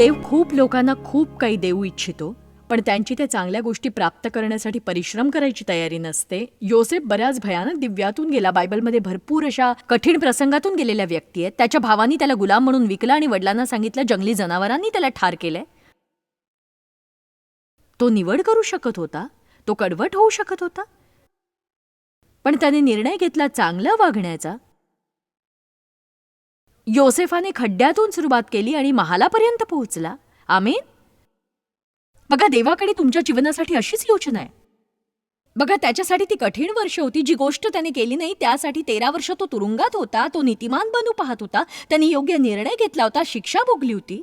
देव खूप लोकांना खूप काही देऊ इच्छितो पण त्यांची त्या चांगल्या गोष्टी प्राप्त करण्यासाठी परिश्रम करायची तयारी नसते. योसेफ बऱ्याच भयानक दिव्यातून गेला. बायबलमध्ये भरपूर अशा कठीण प्रसंगातून गेलेल्या व्यक्ती आहेत. त्याच्या भावानी त्याला गुलाम म्हणून विकला आणि वडिलांना सांगितलं जंगली जनावरांनी त्याला ठार केलंय. तो निवड करू शकत होता. तो कडवट होऊ शकत होता. पण त्याने निर्णय घेतला चांगलं वागण्याचा. योसेफाने खड्ड्यातून सुरुवात केली आणि महालापर्यंत पोहोचला. आमेन. बघा देवाकडे तुमच्या जीवनासाठी अशीच योजना आहे. बघा त्याच्यासाठी ती कठीण वर्ष होती. जी गोष्ट त्याने केली नाही त्यासाठी तेरा वर्ष तो तुरुंगात होता तो नीतिमान बनू पाहत होता त्यांनी योग्य निर्णय घेतला होता शिक्षा भोगली होती.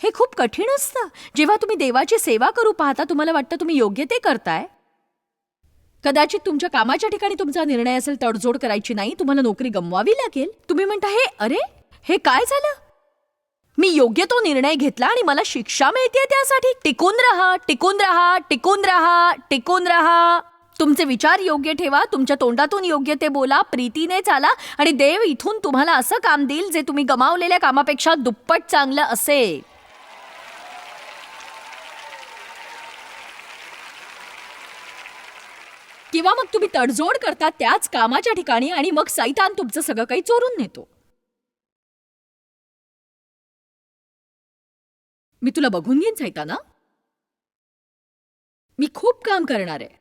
हे खूप कठीण असतं. जेव्हा तुम्ही देवाची सेवा करू पाहता तुम्हाला वाटतं तुम्ही योग्य ते करताय. कदाचित तुमच्या कामाच्या ठिकाणी तुमचा निर्णय असेल तडजोड करायची नाही तुम्हाला नोकरी गमवावी लागेल. तुम्ही म्हणता हे अरे हे काय झालं? मी योग्य तो निर्णय घेतला आणि मला शिक्षा मिळते त्यासाठी. टिकून राहा टिकून राहा टिकून राहा टिकून राहा. तुमचे विचार योग्य ठेवा तुमच्या तोंडातून योग्य ते बोला प्रीतीने चाला आणि देव इथून तुम्हाला असं काम देईल जे तुम्ही गमावलेल्या कामापेक्षा दुप्पट चांगलं असेल. किंवा मग तुम्ही तडजोड करता त्याच कामाच्या ठिकाणी आणि मग सैतान तुमचं सगळं काही चोरून नेतो. मी तुला बघून घेईन सैताना. मी खूप काम करणार आहे.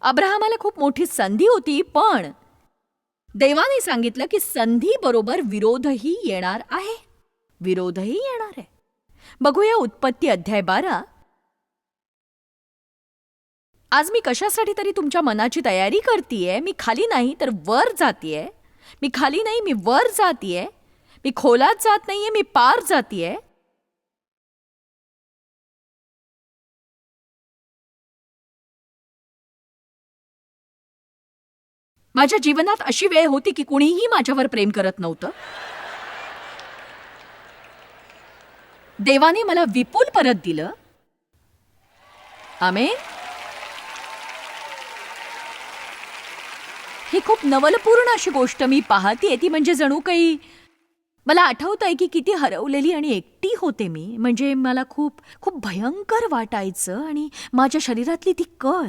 अब्राहमाला खूप मोठी संधी होती पण देवाने सांगितलं की संधी बरोबर विरोधही येणार आहे. विरोधही येणार आहे. बघूया उत्पत्ती अध्याय बारा. आज मी कशासाठी तरी तुमच्या मनाची तयारी करतीये? मी खाली नाही तर वर जातीये. मी खाली नाही मी वर जातीये. मी खोलात जात नाहीये मी पार जातीये. माझ्या जीवनात अशी वेळ होती की कुणीही माझ्यावर प्रेम करत नव्हतं. देवाने मला विपुल परत दिलं. आमेन. ही खूप नवलपूर्ण अशी गोष्ट मी पाहते ती म्हणजे जणू काही मला आठवत आहे की किती हरवलेली आणि एकटी होते मी. म्हणजे मला खूप खूप भयंकर वाटायचं आणि माझ्या शरीरातली ती कळ.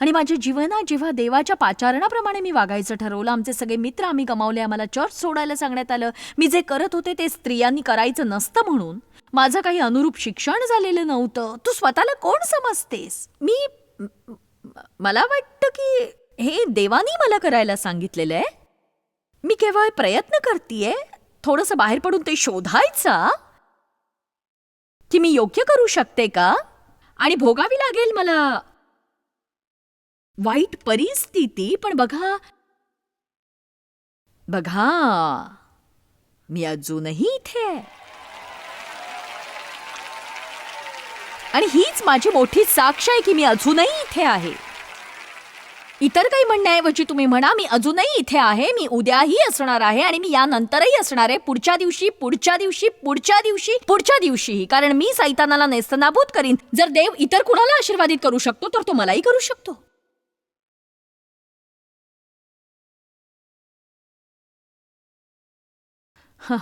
आणि माझ्या जीवनात जेव्हा देवाच्या पाचारणाप्रमाणे मी वागायचं ठरवलं आमचे सगळे मित्र आम्ही गमावले आम्हाला चर्च सोडायला सांगण्यात आलं. मी जे करत होते ते स्त्रियांनी करायचं नसतं म्हणून माझं काही अनुरूप शिक्षण झालेलं नव्हतं. तू स्वतःला कोण समजतेस? मी मला वाटतं की हे देवानी मला करायला सांगितलेलं आहे. मी केवळ प्रयत्न करतीये. थोडंसं बाहेर पडून ते शोधायचा की मी योग्य करू शकते का? आणि भोगावी लागेल मला वाईट परिस्थिती पण बघा. बघा मी अजूनही इथे आणि हीच माझी मोठी साक्ष आहे की मी अजूनही इथे आहे. इतर काही म्हणण्याऐवजी तुम्ही म्हणा मी अजूनही इथे आहे मी उद्याही असणार आहे आणि मी यानंतरही असणार आहे. पुढच्या दिवशी पुढच्या दिवशी पुढच्या दिवशी पुढच्या दिवशीही कारण मी सैतानाला नेस्तनाबूत करीन. जर देव इतर कुणाला आशीर्वादित करू शकतो तर तो मलाही करू शकतो.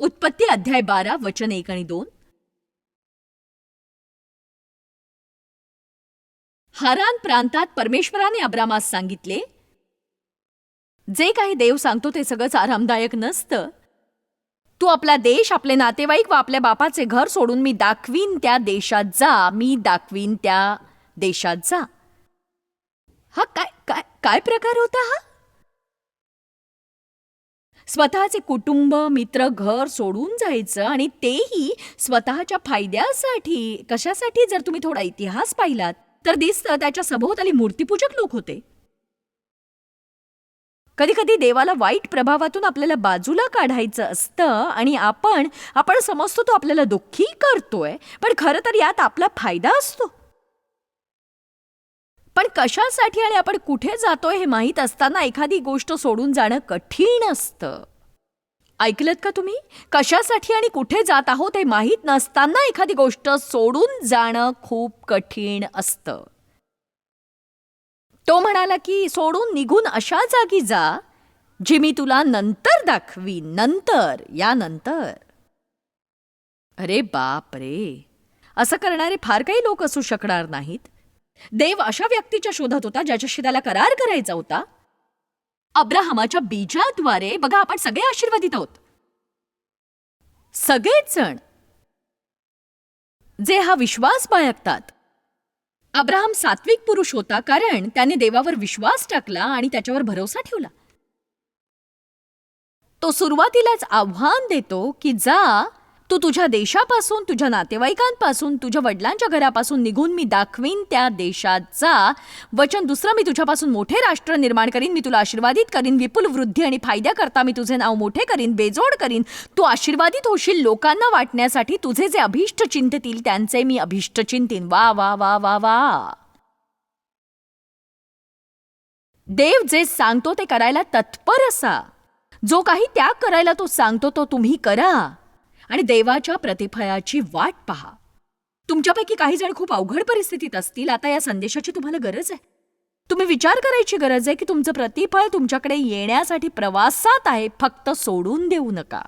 उत्पत्ती अध्याय बारा वचन एक आणि दोन. हारान प्रांतात परमेश्वराने अब्रामास सांगितले जे काही देव सांगतो ते सगळंच आरामदायक नसतं. तू आपला देश आपले नातेवाईक व आपल्या बापाचे घर सोडून मी दाखवीन त्या देशात जा मी दाखवीन त्या देशात जा. हा काय काय काय प्रकार होता हा? स्वतःचे कुटुंब मित्र घर सोडून जायचं आणि तेही स्वतःच्या फायद्यासाठी. कशासाठी? जर तुम्ही थोडा इतिहास पाहिलात तर दिसतं त्याच्या सभोवताली मूर्तीपूजक लोक होते. कधी कधी देवाला वाईट प्रभावातून आपल्याला बाजूला काढायचं असतं आणि आपण आपण समजतो तो आपल्याला दुःखी करतोय पण खरं तर यात आपला फायदा असतो. पण कशासाठी आणि आपण कुठे जातोय हे माहीत असताना एखादी गोष्ट सोडून जाणं कठीण असतं. ऐकलत का तुम्ही? कशासाठी आणि कुठे जात आहोत हे माहीत नसताना एखादी गोष्ट सोडून जाणं खूप कठीण असतं. तो म्हणाला की सोडून निघून अशा जागी जा जी मी तुला नंतर दाखवीन नंतर या नंतर. अरे बाप रे! असं करणारे फार काही लोक असू शकणार नाहीत. देव अशा व्यक्तीच्या शोधात होता ज्याच्याशी त्याला करार करायचा होता. अब्राहमाच्या बीजाद्वारे बघा आपण सगळे आशीर्वादित आहोत. सगळेच जण जे हा विश्वास बाळगतात. अब्राहम सात्विक पुरुष होता कारण त्याने देवावर विश्वास टाकला आणि त्याच्यावर भरोसा ठेवला. तो सुरुवातीलाच आव्हान देतो की जा तू तुझ्या देशापासून तुझ्या नातेवाईकांपासून तुझ्या वडिलांच्या घरापासून निघून मी दाखवीन त्या देशाचा वचन. दुसरं मी तुझ्यापासून मोठे राष्ट्र निर्माण करीन मी तुला आशीर्वादित करीन विपुल वृद्धी आणि फायद्याकरता मी तुझे नाव मोठे करीन बेजोड करीन. तू आशीर्वादित होशील लोकांना वाटण्यासाठी तुझे जे अभिष्ट चिंततील त्यांचे मी अभिष्ट चिंतीन. वा वा वा वा वा. देव जे सांगतो ते करायला तत्पर असा. जो काही त्याग करायला तो सांगतो तो तुम्ही करा. आणि देवाच्या प्रतिफळाची वाट पहा. तुमच्यापैकी काही जण खूप अवघड परिस्थितीत असतील. आता या संदेशाची तुम्हाला गरज आहे. तुम्ही विचार करायची गरज आहे की तुमचं प्रतिफळ तुमच्याकडे येण्यासाठी प्रवासात आहे. फक्त सोडून देऊ नका.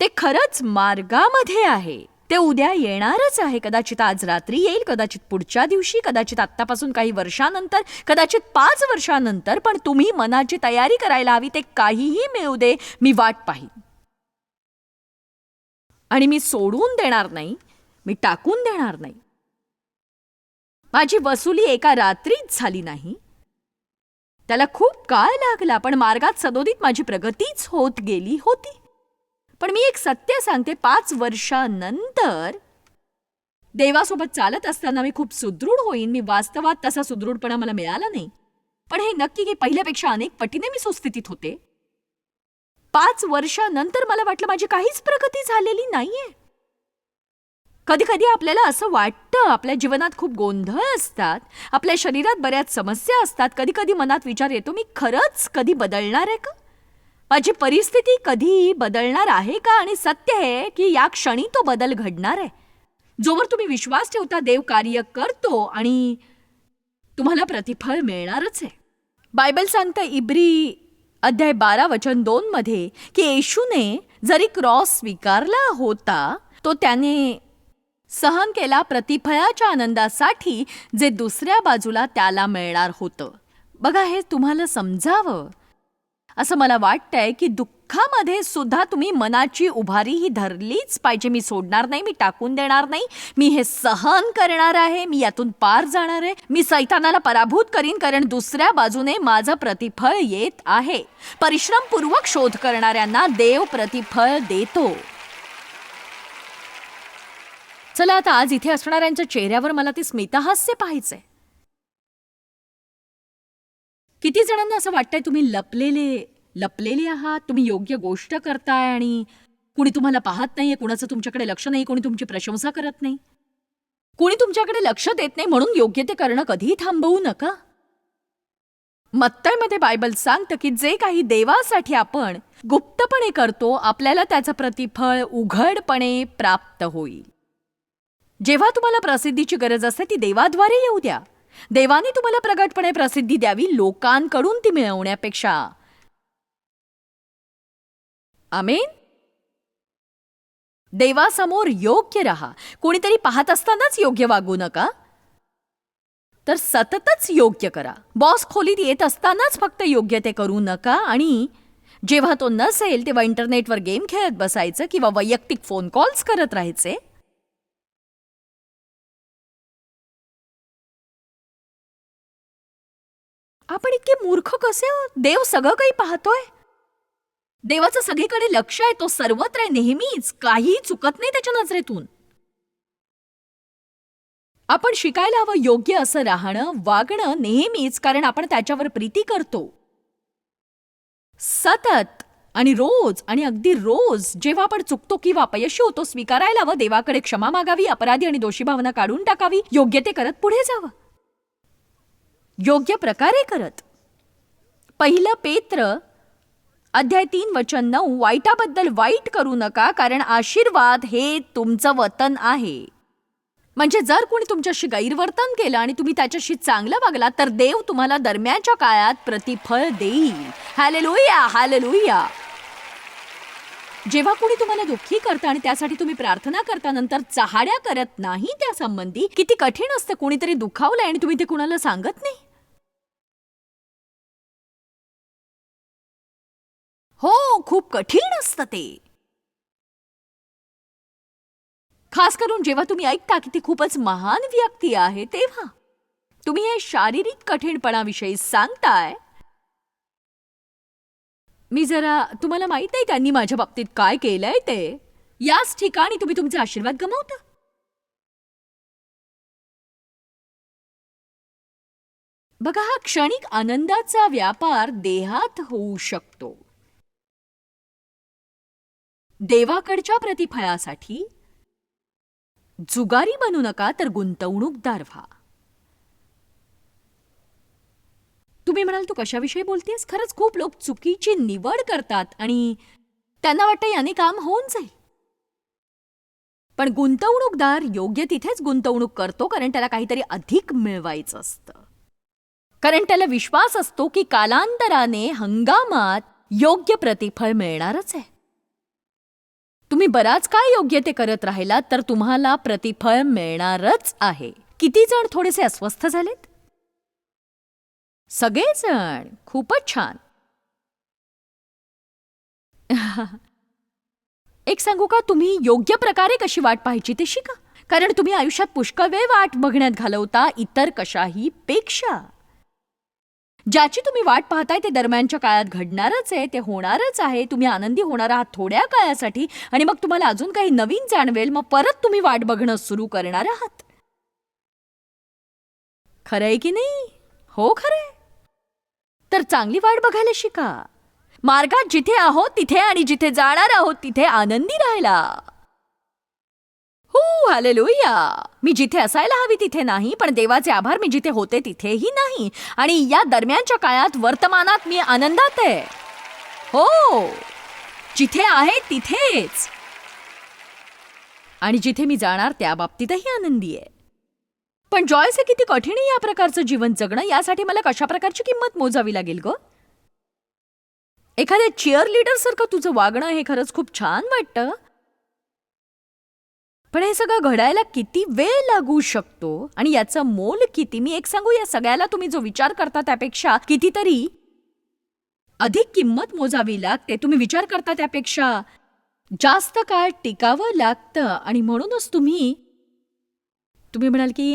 ते खरंच मार्गामध्ये आहे. ते उद्या येणारच आहे. कदाचित आज रात्री येईल कदाचित पुढच्या दिवशी कदाचित आत्तापासून काही वर्षानंतर कदाचित पाच वर्षानंतर पण तुम्ही मनाची तयारी करायला हवी ते काहीही मिळू दे मी वाट पाहिन. आणि मी सोडून देणार नाही मी टाकून देणार नाही. माझी वसुली एका रात्रीच झाली नाही. त्याला खूप काळ लागला पण मार्गात सदोदित माझी प्रगतीच होत गेली होती. पण मी एक सत्य सांगते पाच वर्षानंतर देवासोबत चालत असताना मी खूप सुदृढ होईन. मी वास्तवात तसा सुदृढपणा मला मिळाला नाही. पण हे नक्की की पहिल्यापेक्षा अनेक पटीने मी सुस्थितीत होते. पाच वर्षानंतर मला वाटलं माझी काहीच प्रगती झालेली नाहीये. कधी कधी आपल्याला असं वाटतं आपल्या जीवनात खूप गोंधळ असतात आपल्या शरीरात बऱ्याच समस्या असतात. कधी कधी मनात विचार येतो मी खरंच कधी बदलणार आहे का? माझी परिस्थिती कधी बदलणार आहे का? आणि सत्य आहे की या क्षणी तो बदल घडणार आहे. जोवर तुम्ही विश्वास ठेवता देव कार्य करतो आणि तुम्हाला प्रतिफळ मिळणारच आहे. बायबल सांगतं इब्री अध्याय बारा वचन दोन मध्ये की येशूने जरी क्रॉस स्वीकारला होता तो त्याने सहन केला प्रतिफळाच्या आनंदासाठी जे दुसऱ्या बाजूला त्याला मिळणार होतं. बघा हे तुम्हाला समजावं? असं मला वाटतंय की दुःख दुःखामध्ये सुद्धा तुम्ही मनाची उभारी ही धरलीच पाहिजे. मी सोडणार नाही मी टाकून देणार नाही. मी हे सहन करणार आहे मी यातून पार जाणार आहे. मी सैतानाला पराभूत करीन कारण दुसऱ्या बाजूने माझं प्रतिफळ येत आहे. परिश्रमपूर्वक शोध करणाऱ्यांना देव प्रतिफळ देतो. चला आता आज इथे असणाऱ्यांच्या चेहऱ्यावर मला ते स्मितहास्य पाहायचंय. किती जणांना असं वाटतंय तुम्ही लपलेले लपलेले आहात? तुम्ही योग्य गोष्ट करताय आणि कुणी तुम्हाला पाहत नाहीये कुणाचं तुमच्याकडे लक्ष नाही कोणी तुमची प्रशंसा करत नाही. कोणी तुमच्याकडे लक्ष देत नाही म्हणून योग्य ते करणं कधीही थांबवू नका. मत्तयमध्ये बायबल सांगतं की जे काही देवासाठी आपण गुप्तपणे करतो आपल्याला त्याचं प्रतिफळ उघडपणे प्राप्त होईल. जेव्हा तुम्हाला प्रसिद्धीची गरज असते ती देवाद्वारे येऊ द्या. देवाने तुम्हाला प्रगटपणे प्रसिद्धी द्यावी लोकांकडून ती मिळवण्यापेक्षा. आमेन. देवासमोर योग्य राहा. कोणीतरी पाहत असतानाच योग्य वागू नका. तर सततच योग्य करा. बॉस खोलीत येत असतानाच फक्त योग्य ते करू नका आणि जेव्हा तो नसेल तेव्हा इंटरनेटवर गेम खेळत बसायचं किंवा वैयक्तिक फोन कॉल्स करत राहायचे. आपण इतके मूर्ख कसे हो? देव सगळं काही पाहतोय. देवाचं सगळीकडे लक्ष आहे तो सर्वत्र आहे नेहमीच. काहीही चुकत नाही त्याच्या नजरेतून. आपण शिकायला हवं योग्य असं राहणं वागणं नेहमीच कारण आपण त्याच्यावर प्रीती करतो. सतत आणि रोज आणि अगदी रोज जेव्हा आपण चुकतो किंवा अपयशी होतो स्वीकारायला हवं देवाकडे क्षमा मागावी अपराधी आणि दोषी भावना काढून टाकावी योग्य ते करत पुढे जावं. योग्य प्रकारे करत. पहिलं पेत्र अध्याय तीन वचन नऊ वाईटाबद्दल वाईट करू नका कारण आशीर्वाद हे तुमचं वतन आहे. म्हणजे जर कोणी तुमच्याशी गैरवर्तन केलं आणि तुम्ही त्याच्याशी चांगलं वागला तर देव तुम्हाला दरम्यानच्या काळात प्रतिफळ देईल. हॅलेलुया हॅलेलुया जेव्हा कोणी तुम्हाला दुःखी करतं आणि त्यासाठी तुम्ही प्रार्थना करता नंतर चहाड्या करत नाही त्यासंबंधी किती कठीण असतं कोणीतरी दुखावलंय आणि तुम्ही ते कुणाला सांगत नाही? हो खूप कठीण असतं ते. खास करून जेव्हा तुम्ही ऐकता की ती खूपच महान व्यक्ती आहे तेव्हा. तुम्ही हे शारीरिक कठीणपणाविषयी सांगताय. मी जरा तुम्हाला माहीत आहे त्यांनी माझ्या बाबतीत काय केलंय ते? याच ठिकाणी तुम्ही तुमचा आशीर्वाद गमावता. बघा हा क्षणिक आनंदाचा व्यापार देहात होऊ शकतो. देवाकडच्या प्रतिफळासाठी जुगारी बनू नका तर गुंतवणूकदार व्हा तुम्ही म्हणाल तू कशाविषयी बोलतेस? खरंच खूप लोक चुकीची निवड करतात आणि त्यांना वाटतं याने काम होऊन जाईल. पण गुंतवणूकदार योग्य तिथेच गुंतवणूक करतो कारण त्याला काहीतरी अधिक मिळवायचं असतं. कारण त्याला विश्वास असतो की कालांतराने हंगामात योग्य प्रतिफळ मिळणारच आहे. तुम्ही बराच काळ योग्य ते करत राहिलात तर तुम्हाला प्रतिफळ मिळणारच आहे. किती जण थोडेसे अस्वस्थ झालेत? सगळेजण. खूपच छान. एक सांगू का तुम्ही योग्य प्रकारे कशी वाट पाहायची ते शिका. कारण तुम्ही आयुष्यात पुष्कळ वेळ वाट बघण्यात घालवता इतर कशाही पेक्षा. ज्याची तुम्ही वाट पाहताय ते दरम्यानच्या काळात घडणारच आहे ते होणारच आहे. तुम्ही आनंदी होणार आहात थोड्या काळासाठी आणि मग तुम्हाला अजून काही नवीन जाणवेल मग परत तुम्ही वाट बघणं सुरू करणार आहात. खरंय की नाही? हो खरंय. तर चांगली वाट बघायला शिका. मार्गात जिथे आहोत तिथे आणि जिथे जाणार आहोत तिथे आनंदी राहायला. हो हालेलुया. मी जिथे असायला हवी तिथे नाही पण देवाचे आभार मी जिथे होते तिथेही नाही. आणि या दरम्यानच्या काळात वर्तमानात मी आनंदात आहे. हो जिथे आहे तिथेच. आणि जिथे मी जाणार त्या बाबतीतही आनंदी आहे. पण जॉयचे किती कठीण आहे या प्रकारचं जीवन जगणं? यासाठी मला कशा प्रकारची किंमत मोजावी लागेल ग? एखाद्या चिअर लिडर सारखं तुझं वागणं हे खरंच खूप छान वाटतं. पण हे सगळं घडायला किती वेळ लागू शकतो? आणि याचं मोल किती? मी एक सांगू या सगळ्याला तुम्ही जो विचार करता त्यापेक्षा कितीतरी अधिक किंमत मोजावी लागते. तुम्ही विचार करता त्यापेक्षा जास्त काळ टिकावं लागतं. आणि म्हणूनच तुम्ही तुम्ही म्हणाल की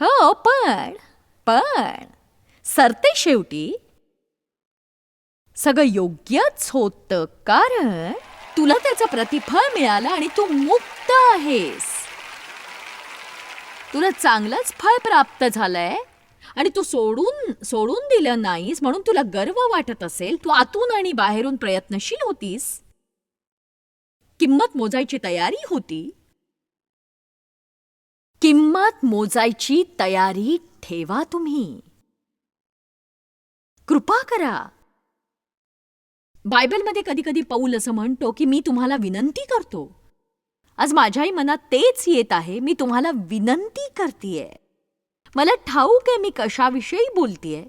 हो पण पण सरते शेवटी सगळं योग्यच होतं. कारण तुला त्याचं प्रतिफळ मिळालं आणि तू मुक्त आहेस. तुला चांगलंच फळ प्राप्त झालंय आणि तू सोडून सोडून दिलं नाहीस म्हणून तुला गर्व वाटत असेल तू आतून आणि बाहेरून प्रयत्नशील होतीस. किंमत मोजायची तयारी होती. किंमत मोजायची तयारी ठेवा तुम्ही. कृपा करा. बायबलमध्ये कधी कधी पौल असं म्हणतो की मी तुम्हाला विनंती करतो. आज माझ्याही मनात तेच येत आहे मी तुम्हाला विनंती करतीये. मला ठाऊक आहे मी कशाविषयी बोलतीये.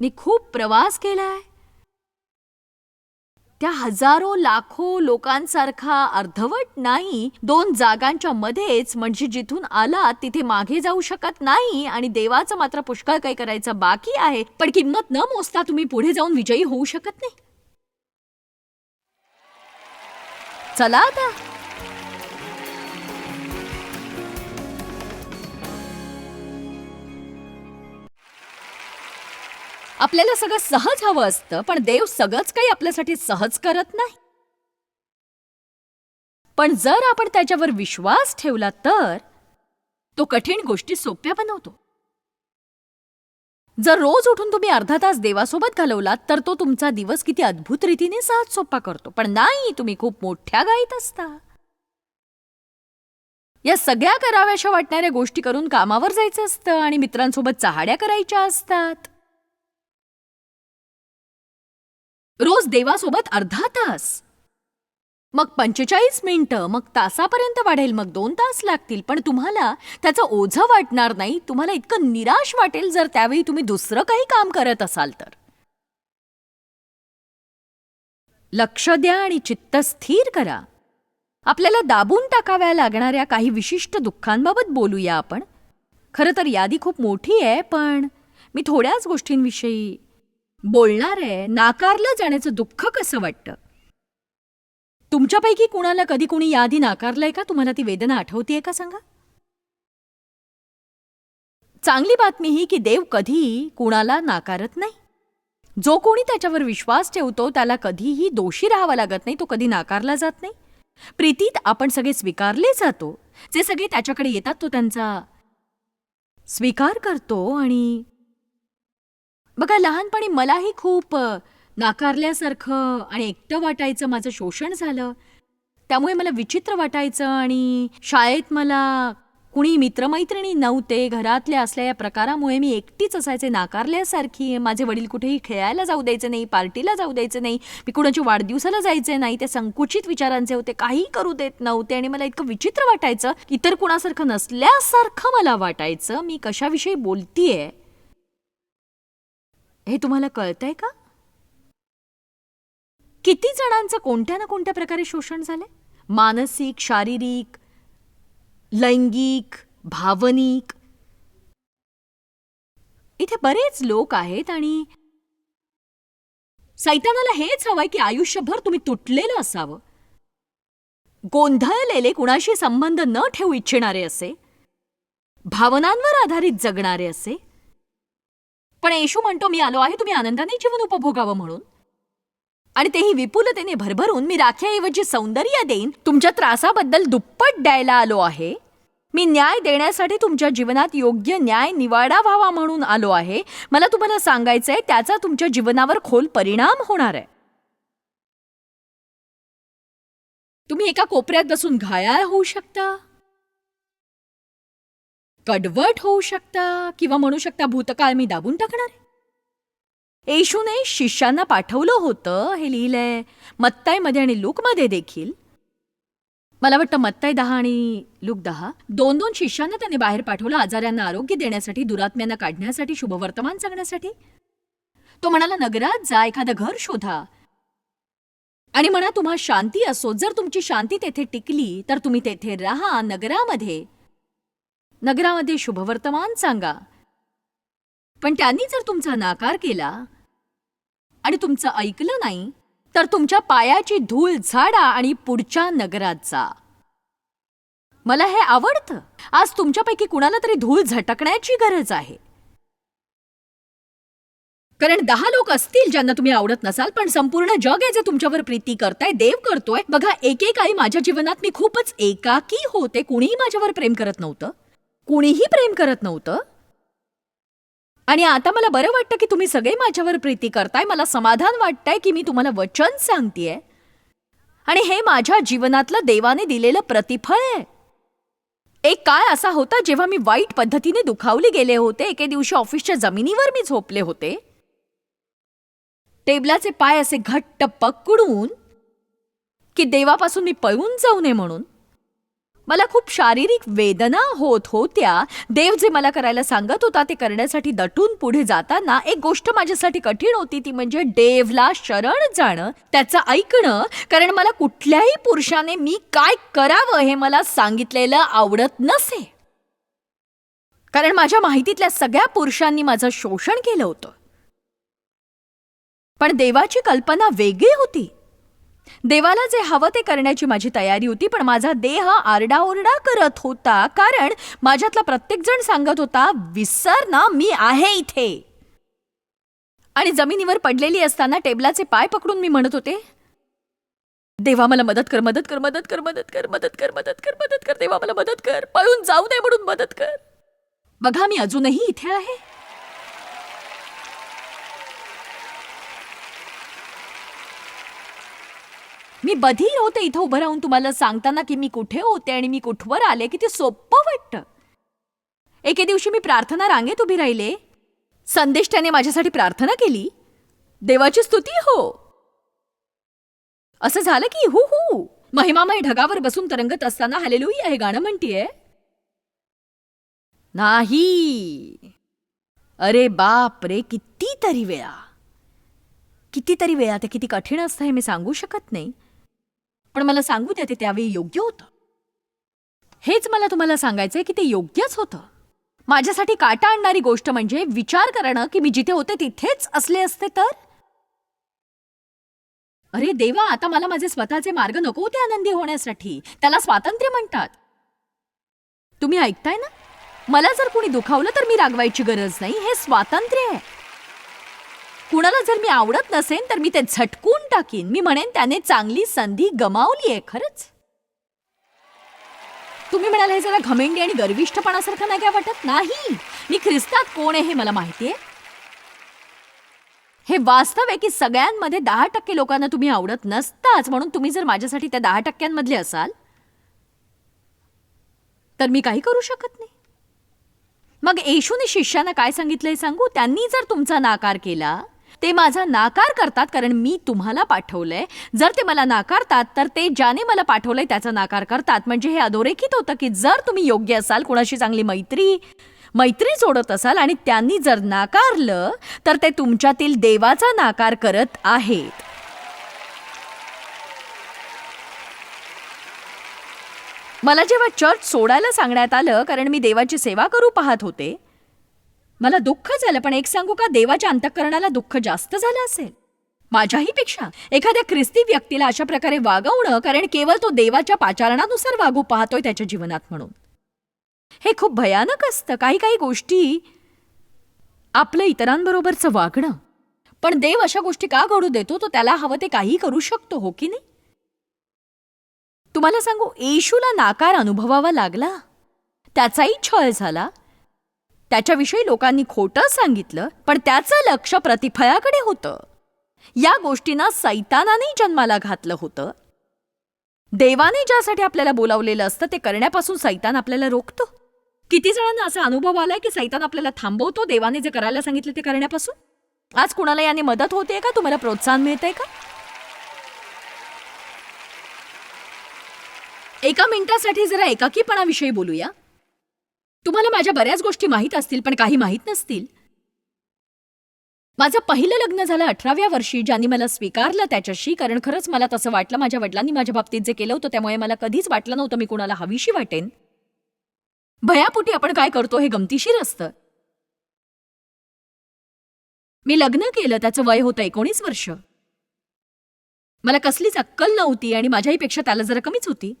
मी खूप प्रवास केलाय. त्या हजारो लाखो लोकांसारखा अर्धवट नाही दोन जागांच्या मध्येच म्हणजे जिथून आला तिथे मागे जाऊ शकत नाही आणि देवाचं मात्र पुष्कळ काही करायचं बाकी आहे. पण किंमत न मोजता तुम्ही पुढे जाऊन विजयी होऊ शकत नाही. चला आता. आपल्याला सगळं सहज हवं असतं पण देव सगळंच काही आपल्यासाठी सहज करत नाही. पण जर आपण त्याच्यावर विश्वास ठेवला तर तो कठीण गोष्टी सोप्या बनवतो. जर रोज उठून तुम्ही अर्धा तास देवासोबत घालवलात तर तो तुमचा दिवस किती अद्भुत रीतीने सहज सोपा करतो. पण नाही तुम्ही खूप मोठ्या गाईत असता. या सगळ्या कराव्याशा वाटणाऱ्या गोष्टी करून कामावर जायचं असतं आणि मित्रांसोबत चहाड्या करायच्या असतात. रोज देवासोबत अर्धा तास. मग पंचेचाळीस मिनिटं मग तासापर्यंत वाढेल मग दोन तास लागतील पण तुम्हाला त्याचं ओझं वाटणार नाही. तुम्हाला इतकं निराश वाटेल जर त्यावेळी तुम्ही दुसरं काही काम करत असाल तर. लक्ष द्या आणि चित्त स्थिर करा. आपल्याला दाबून टाकाव्या लागणाऱ्या काही विशिष्ट दुःखांबाबत बोलूया आपण. खरं तर यादी खूप मोठी आहे पण मी थोड्याच गोष्टींविषयी बोलणार आहे नाकारलं जाण्याचं दुःख कसं वाटतं? तुमच्यापैकी कुणाला कधी कुणी यादी नाकारलंय का? तुम्हाला ती वेदना आठवतीये का सांगा? चांगली बातमी ही की देव कधी कुणाला नाकारत नाही. जो कोणी त्याच्यावर विश्वास ठेवतो त्याला कधीही दोषी राहावा लागत नाही तो कधी नाकारला जात नाही. प्रीतीत आपण सगळे स्वीकारले जातो. जे सगळे त्याच्याकडे येतात तो त्यांचा स्वीकार करतो आणि बघा लहानपणी मलाही खूप नाकारल्यासारखं आणि एकटं वाटायचं माझं शोषण झालं. त्यामुळे मला विचित्र वाटायचं आणि शाळेत मला कुणी मित्रमैत्रिणी नव्हते. घरातल्या असल्या या प्रकारामुळे मी एकटीच असायचे. नाकारल्यासारखी माझे वडील कुठेही खेळायला जाऊ द्यायचे नाही पार्टीला जाऊ द्यायचे नाही. मी कुणाच्या वाढदिवसाला जायचे नाही. ते संकुचित विचारांचे होते. काही करू देत नव्हते आणि मला इतकं विचित्र वाटायचं. इतर कुणासारखं नसल्यासारखं मला वाटायचं. मी कशाविषयी बोलतीये? हे तुम्हाला कळतंय का? किती जणांचं कोणत्या ना कोणत्या प्रकारे शोषण झालंय? मानसिक शारीरिक लैंगिक भावनिक? इथे बरेच लोक आहेत आणि सैतानाला हेच हवंय की आयुष्यभर तुम्ही तुटलेलं असावं. गोंधळलेले कुणाशी संबंध न ठेवू इच्छिणारे असे भावनांवर आधारित जगणारे असे पण येशू म्हणतो मी आलो आहे तुम्ही आनंदाने जीवन उपभोगावं म्हणून. आणि तेही विपुलतेने भरभरून मी राख्याऐवजी सौंदर्य देईन तुमच्या त्रासाबद्दल दुप्पट द्यायला आलो आहे. मी न्याय देण्यासाठी तुमच्या जीवनात योग्य न्याय निवाडा व्हावा म्हणून आलो आहे. मला तुम्हाला सांगायचं आहे त्याचा तुमच्या जीवनावर खोल परिणाम होणार आहे. तुम्ही एका कोपऱ्यात बसून घायाळ होऊ शकता. कडवट होऊ शकता किंवा म्हणू शकता भूतकाळ मी दाबून टाकणार आहे. येशूने शिष्यांना पाठवलं होतं हे लिहिलंय मत्तायमध्ये आणि लूकमध्ये देखील. मला वाटतं मत्ताय दहा आणि लूक दहा. दोन दोन शिष्यांना त्याने बाहेर पाठवलं आजाऱ्यांना आरोग्य देण्यासाठी दुरात्म्यांना काढण्यासाठी शुभवर्तमान सांगण्यासाठी. तो म्हणाला नगरात जा एखादं घर शोधा. आणि म्हणा तुम्हा शांती असो जर तुमची शांती तेथे टिकली तर तुम्ही तेथे राहा नगरामध्ये. नगरामध्ये शुभवर्तमान सांगा. पण त्यांनी जर तुमचा नाकार केला आणि तुमचं ऐकलं नाही तर तुमच्या पायाची धूळ झाडा आणि पुढच्या नगरात जा. मला हे आवडतं. आज तुमच्यापैकी कुणाला तरी धूळ झटकण्याची गरज आहे. कारण दहा लोक असतील ज्यांना तुम्ही आवडत नसाल पण संपूर्ण जग आहे जे तुमच्यावर प्रीती करताय देव करतोय. बघा एकेकाळी माझ्या जीवनात मी खूपच एकाकी होते. कुणीही माझ्यावर प्रेम करत नव्हतं. कुणीही प्रेम करत नव्हतं. आणि आता मला बरं वाटतं की तुम्ही सगळे माझ्यावर प्रीती करताय. मला समाधान वाटतंय की मी तुम्हाला वचन सांगतेय. आणि हे माझ्या जीवनातलं देवाने दिलेलं प्रतिफळ आहे. एक काळ असा होता जेव्हा मी वाईट पद्धतीने दुखावले गेले होते. एके दिवशी ऑफिसच्या जमिनीवर मी झोपले होते. टेबलाचे पाय असे घट्ट पकडून की देवापासून मी पळून जाऊ नये म्हणून. मला खूप शारीरिक वेदना होत होत्या. देव जे मला करायला सांगत होता ते करण्यासाठी दटून पुढे जाताना एक गोष्ट माझ्यासाठी कठीण होती ती म्हणजे देवला शरण जाणं. त्याचं ऐकणं. कारण मला कुठल्याही पुरुषाने मी काय करावं हे मला सांगितलेलं आवडत नसे. कारण माझ्या माहितीतल्या सगळ्या पुरुषांनी माझं शोषण केलं होतं. पण देवाची कल्पना वेगळी होती. देवाला जे हवं ते करण्याची माझी तयारी होती पण माझा देह आरडाओरडा करत होता कारण माझ्यातला प्रत्येकजण सांगत होता विसर ना मी आहे इथे. आणि जमिनीवर पडलेली असताना टेबलाचे पाय पकडून मी म्हणत होते देवा मला मदत कर मदत कर मदत कर मदत कर मदत कर मदत कर मदत कर देवा मला मदत कर पळून जाऊ दे म्हणून मदत कर. बघा मी अजूनही इथे आहे. मी बधीर होते इथं उभं राहून तुम्हाला सांगताना की मी कुठे होते आणि मी कुठवर आले. किती सोपं वाटतं. एके दिवशी मी प्रार्थना रांगेत उभी राहिले. संदेश त्याने माझ्यासाठी प्रार्थना केली. देवाची स्तुती हो. असं झालं की हु हु. महिमामय ढगावर बसून तरंगत असताना हालेलुई हे गाणं म्हणतीये. नाही. अरे बाप रे कितीतरी वेळा. कितीतरी वेळा ते किती कठीण असतं हे मी सांगू शकत नाही. पण मला सांगू द्या ते त्यावेळी योग्य होतं. हेच मला तुम्हाला सांगायचंय की ते योग्यच होतं. माझ्यासाठी काटा आणणारी गोष्ट म्हणजे विचार करणं की मी जिथे होते तिथेच असले असते तर? अरे देवा आता मला माझे स्वतःचे मार्ग नको होते आनंदी होण्यासाठी. त्याला स्वातंत्र्य म्हणतात. तुम्ही ऐकताय ना? मला जर कोणी दुखावलं तर मी रागवायची गरज नाही हे स्वातंत्र्य आहे. कुणाला जर मी आवडत नसेन तर मी ते झटकून टाकीन. मी म्हणेन त्याने चांगली संधी गमावली आहे खरंच. तुम्ही म्हणाल हे जरा घमेंडी आणि गर्विष्ठपणासारखं नाही काय वाटत? नाही. मी ख्रिस्तात कोण आहे हे मला माहितीये हे वास्तव आहे की सगळ्यांमध्ये दहा टक्के लोकांना तुम्ही आवडत नसताच म्हणून तुम्ही जर माझ्यासाठी त्या दहा टक्क्यांमधले असाल तर मी काही करू शकत नाही. मग येशूने शिष्यांना काय सांगितलंय सांगू? त्यांनी जर तुमचा नाकार केला ते माझा नाकार करतात कारण मी तुम्हाला पाठवलंय. जर ते मला नाकारतात तर ते ज्याने मला पाठवलंय त्याचा नाकार करतात. म्हणजे हे अधोरेखित होतं की जर तुम्ही योग्य असाल कुणाशी चांगली मैत्री मैत्री जोडत असाल आणि त्यांनी जर नाकारलं तर ते तुमच्यातील देवाचा नाकार करत आहेत. मला जेव्हा चर्च सोडायला सांगण्यात आलं कारण मी देवाची सेवा करू पाहत होते मला दुःख झालं पण एक सांगू का? देवाच्या अंतःकरणाला दुःख जास्त झालं असेल. माझ्याही पेक्षा एखाद्या ख्रिस्ती व्यक्तीला अशा प्रकारे वागवणं कारण केवळ तो देवाच्या पाचारणानुसार वागू पाहतोय त्याच्या जीवनात म्हणून. हे खूप भयानक असतं. काही काही गोष्टी आपलं इतरांबरोबरचं वागणं. पण देव अशा गोष्टी का घडू देतो? तो त्याला हवं ते काही करू शकतो हो की नाही? तुम्हाला सांगू येशूला नाकार अनुभवावा लागला. त्याचाही छळ झाला. त्याच्याविषयी लोकांनी खोटं सांगितलं पण त्याचं लक्ष प्रतिफळाकडे होतं. या गोष्टींना सैतानाने जन्माला घातलं होतं. देवाने ज्यासाठी आपल्याला बोलावलेलं असतं ते करण्यापासून सैतान आपल्याला रोखतो. किती जणांना असा अनुभव आलाय की सैतान आपल्याला थांबवतो देवाने जे करायला सांगितलं ते करण्यापासून? आज कुणाला याने मदत होते का? तुम्हाला प्रोत्साहन मिळतंय का? एका मिनिटासाठी जरा एकाकीपणाविषयी बोलूया. तुम्हाला माझ्या बऱ्याच गोष्टी माहीत असतील पण काही माहीत नसतील. माझं पहिलं लग्न झालं अठराव्या वर्षी ज्यांनी मला स्वीकारलं त्याच्याशी कारण खरंच मला तसं वाटलं माझ्या वडिलांनी माझ्या बाबतीत जे केलं होतं त्यामुळे मला कधीच वाटलं नव्हतं मी कुणाला हवीशी वाटेन. भयापोटी आपण काय करतो हे गमतीशीर असतं. मी लग्न केलं त्याचं वय होतं एकोणीस वर्ष. मला कसलीच अक्कल नव्हती आणि माझ्याहीपेक्षा त्याला जरा कमीच होती.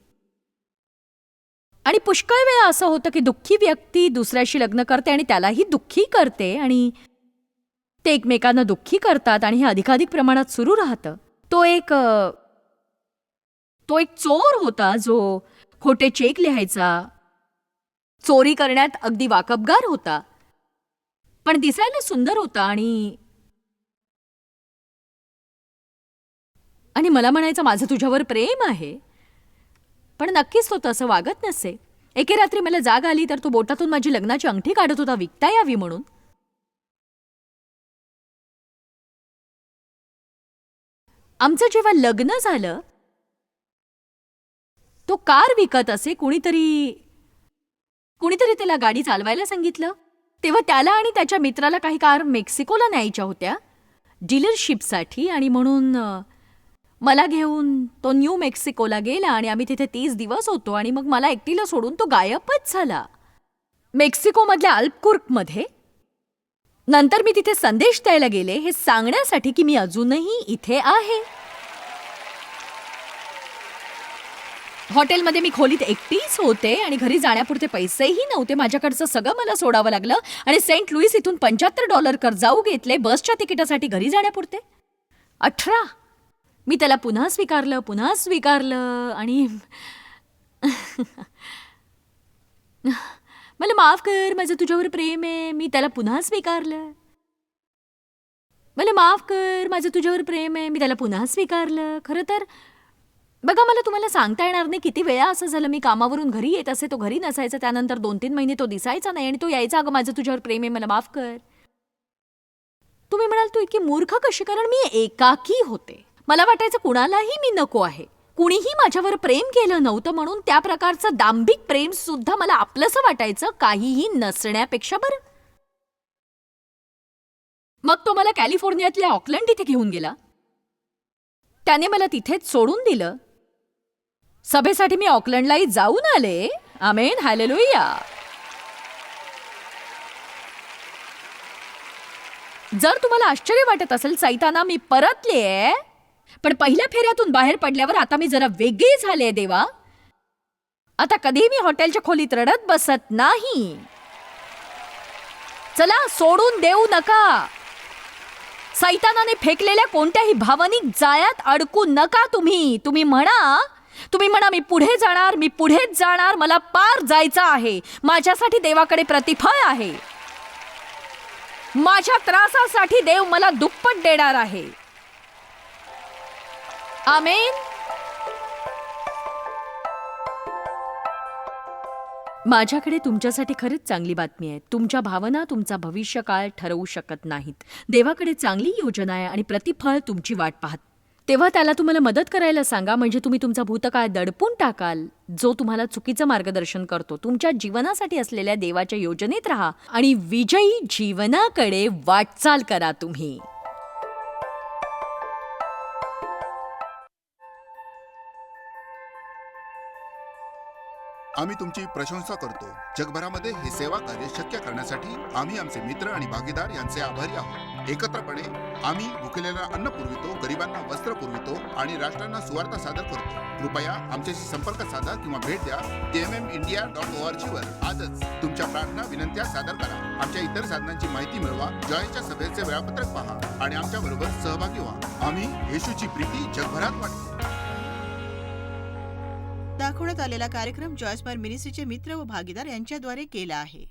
आणि पुष्कळ वेळा असं होतं की दुःखी व्यक्ती दुसऱ्याशी लग्न करते आणि त्यालाही दुःखी करते आणि ते एकमेकांना दुःखी करतात आणि हे अधिकाधिक प्रमाणात सुरू राहतं. तो एक तो एक चोर होता जो खोटे चेक लिहायचा. चोरी करण्यात अगदी वाकबगार होता. पण दिसायला सुंदर होता आणि आणि मला म्हणायचं माझं तुझ्यावर प्रेम आहे. पण नक्कीच तो तसं वागत नसे. एके रात्री मला जाग आली तर तो बोटातून माझी लग्नाची अंगठी काढत होता विकता यावी म्हणून. आमचं जेव्हा लग्न झालं तो कार विकत असे कुणीतरी कुणीतरी त्याला गाडी चालवायला सांगितलं. तेव्हा त्याला आणि त्याच्या मित्राला काही कार मेक्सिकोला न्यायच्या होत्या डीलरशिपसाठी आणि म्हणून मला घेऊन तो न्यू मेक्सिकोला गेला आणि आम्ही तिथे तीस दिवस होतो आणि मग मला एकटीला सोडून तो गायबच झाला. मेक्सिकोमधल्या अल्पकुर्कमध्ये? नंतर मी तिथे संदेश द्यायला गेले हे सांगण्यासाठी की मी अजूनही इथे आहे. हॉटेलमध्ये मी खोलीत एकटीच होते आणि घरी जाण्यापुरते पैसेही नव्हते. माझ्याकडचं सगळं मला सोडावं लागलं आणि सेंट लुईस इथून पंच्याहत्तर डॉलर कर्जाऊ घेतले बसच्या तिकिटासाठी घरी जाण्यापुरते. अठरा मी त्याला पुन्हा स्वीकारलं पुन्हा स्वीकारलं आणि मला माफ कर माझं तुझ्यावर प्रेम आहे. मी त्याला पुन्हा स्वीकारलं. मला माफ कर माझं तुझ्यावर प्रेम आहे. मी त्याला पुन्हा स्वीकारलं. खरं तर बघा मला तुम्हाला सांगता येणार नाही किती वेळा असं झालं. मी कामावरून घरी येत असे तो घरी नसायचा. त्यानंतर दोन तीन महिने तो दिसायचा नाही आणि तो यायचा अगं माझं तुझ्यावर प्रेम आहे मला माफ कर. तुम्ही म्हणाल तू इतकी मूर्ख कशी? कारण मी एकाकी होते. मला वाटायचं कुणालाही मी नको आहे. कुणीही माझ्यावर प्रेम केलं नव्हतं म्हणून त्या प्रकारचं दांभिक प्रेम सुद्धा मला आपलंसं वाटायचं काहीही नसण्यापेक्षा बरं. मग तो मला कॅलिफोर्नियातल्या ऑकलंड इथे घेऊन गेला. त्याने मला तिथेच सोडून दिलं. सभेसाठी मी ऑकलंडलाही जाऊन आले. आमेन हॅलेलुया. जर तुम्हाला आश्चर्य वाटत असेल सैताना मी परतले पण पहिल्या फेऱ्यातून बाहेर पडल्यावर आता मी जरा वेगळी झाले देवा. आता कधी मी हॉटेलच्या खोलीत रडत बसत नाही. चला सोडून देऊ नका. सैतानाने फेकलेल्या कोणत्याही भावनिक जाळ्यात अडकू नका तुम्ही. तुम्ही म्हणा तुम्ही म्हणा मी पुढे जाणार मी पुढेच जाणार मला पार जायचं आहे. माझ्यासाठी देवाकडे प्रतिफळ आहे. माझ्या त्रासासाठी देव मला दुप्पट देणार आहे. आमेन माझ्याकडे तुमच्यासाठी खरंच चांगली बातमी आहे. तुमच्या भावना तुमचा भविष्यकाळ ठरवू शकत नाहीत. देवाकडे चांगली योजना आहे आणि प्रतिफळ तुमची वाट पाहत. तेव्हा त्याला तुम्हाला मदत करायला सांगा म्हणजे तुम्ही तुमचा भूतकाळ दडपून टाकाल जो तुम्हाला चुकीचं मार्गदर्शन करतो. तुमच्या जीवनासाठी असलेल्या देवाच्या योजनेत राहा आणि विजयी जीवनाकडे वाटचाल करा तुम्ही. आम्ही तुमची प्रशंसा करतो. जगभरामध्ये हे सेवा कार्य शक्य करण्यासाठी आम्ही आमचे मित्र आणि भागीदार यांचे आभारी आहोत. एकत्रपणे आम्ही भुकेलेला अन्न पुरवितो गरिबांना वस्त्र पुरवितो आणि राष्ट्रांना सुवार्ता सादर करतो. कृपया आमच्याशी संपर्क साधा किंवा भेट द्या. M India dot O R G वर आजच तुमच्या प्रार्थना विनंत्या सादर करा. आमच्या इतर साधनांची माहिती मिळवा. जॉयच्या सभेचे वेळापत्रक पहा आणि आमच्या बरोबर सहभागी व्हा. आम्ही येशूची प्रीती जगभरात वाटतो दाखवण्यात आलेला कार्यक्रम जॉयस्मार मिनिस्ट्रीचे मित्र व भागीदार यांच्याद्वारे केला आहे.